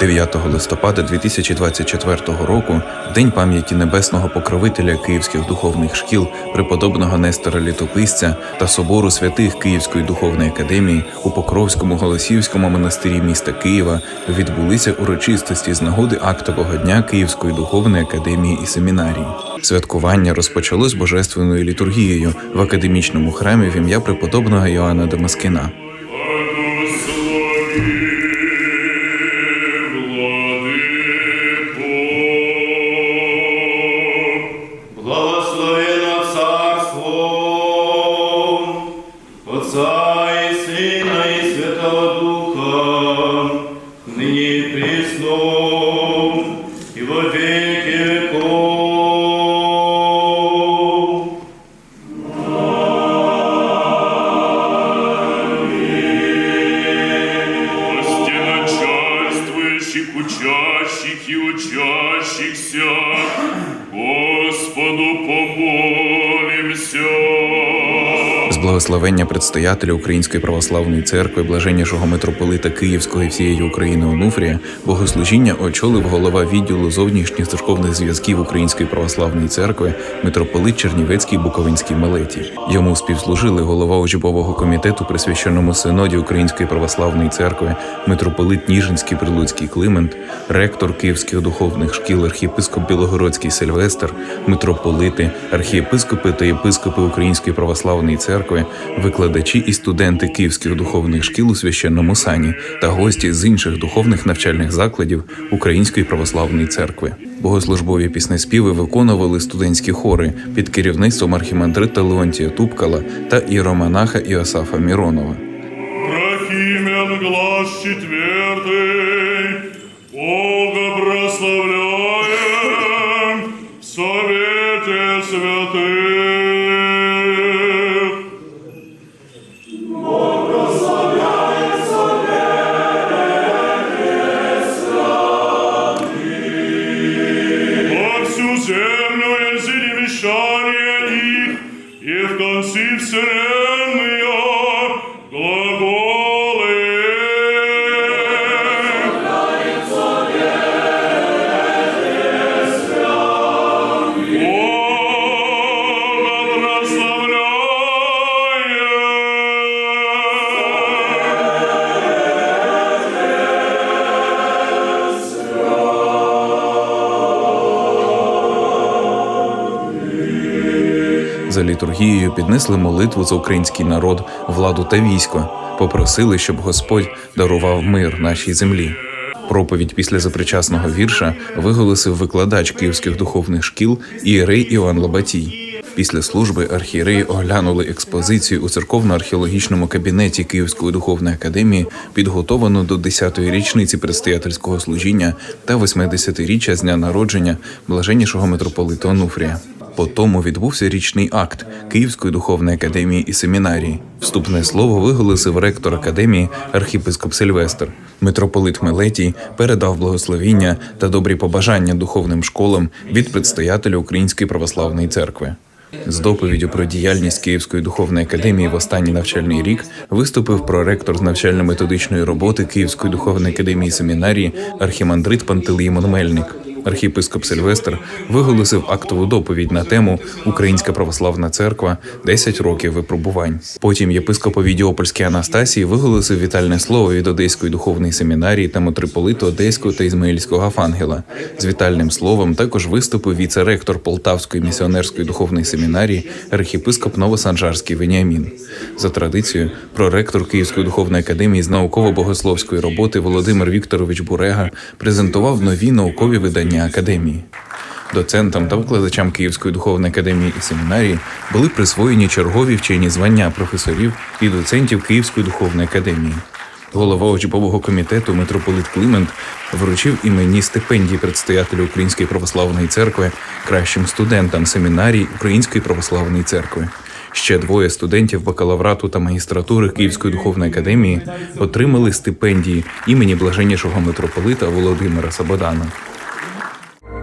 9 листопада 2024 року, день пам'яті небесного покровителя київських духовних шкіл, преподобного Нестора Літописця та собору святих Київської духовної академії у Покровському Голосіївському монастирі міста Києва відбулися урочистості з нагоди актового дня Київської духовної академії і семінарії. Святкування розпочалось божественною літургією в академічному храмі в ім'я преподобного Йоанна Дамаскина. Отца и Сына и Святого Духа, ныне и присно и во веки веков. Власти начальствующих, учащих и учащихся, благословення предстоятеля Української православної церкви, блаженнішого митрополита Київського і всієї України Онуфрія, богослужіння очолив голова відділу зовнішніх церковних зв'язків Української православної церкви, митрополит Чернівецький Буковинський Мелетій. Йому співслужили голова учбового комітету при священному синоді Української православної церкви, митрополит Ніжинський Прилуцький Климент, ректор Київських духовних шкіл, архієпископ Білогородський Сильвестр, митрополити, архієпископи та єпископи Української православної церкви, викладачі і студенти київських духовних шкіл у священному сані та гості з інших духовних навчальних закладів Української православної церкви. Богослужбові піснеспіви виконували студентські хори під керівництвом архімандрита Леонтія Тупкала та іеромонаха Іосафа Міронова. Бога прославляем в совете святых. И в За літургією піднесли молитву за український народ, владу та військо, попросили, щоб Господь дарував мир нашій землі. Проповідь після запричасного вірша виголосив викладач київських духовних шкіл Ієрей Іоанн Лабатій. Після служби архієреї оглянули експозицію у церковно-археологічному кабінеті Київської духовної академії, підготовану до 10-ї річниці предстоятельського служіння та 80-річчя з дня народження блаженнішого митрополита Онуфрія. По тому відбувся річний акт Київської духовної академії і семінарії. Вступне слово виголосив ректор академії архіпископ Сильвестр. Митрополит Мелетій передав благословіння та добрі побажання духовним школам від предстоятеля Української православної церкви. З доповіддю про діяльність Київської духовної академії в останній навчальний рік виступив проректор з навчально-методичної роботи Київської духовної академії семінарії архімандрит Пантелеймон Мельник. Архієпископ Сильвестр виголосив актову доповідь на тему Українська православна церква 10 років випробувань. Потім єпископові Діопольській Анастасії виголосив вітальне слово від Одеської духовної семінарії та митрополиту Одеського та Ізмаїльського Афангела. З вітальним словом також виступив віце-ректор Полтавської місіонерської духовної семінарії архієпископ Новосанжарський Веніамін. За традицією, проректор Київської духовної академії з науково-богословської роботи Володимир Вікторович Бурега презентував нові наукові видання академії. Доцентам та викладачам Київської духовної академії і семінарії були присвоєні чергові вчені звання професорів і доцентів Київської духовної академії. Голова учбового комітету митрополит Климент вручив іменні стипендії предстоятелю Української православної церкви кращим студентам семінарій Української православної церкви. Ще двоє студентів бакалаврату та магістратури Київської духовної академії отримали стипендії імені блаженнішого митрополита Володимира Сабодана.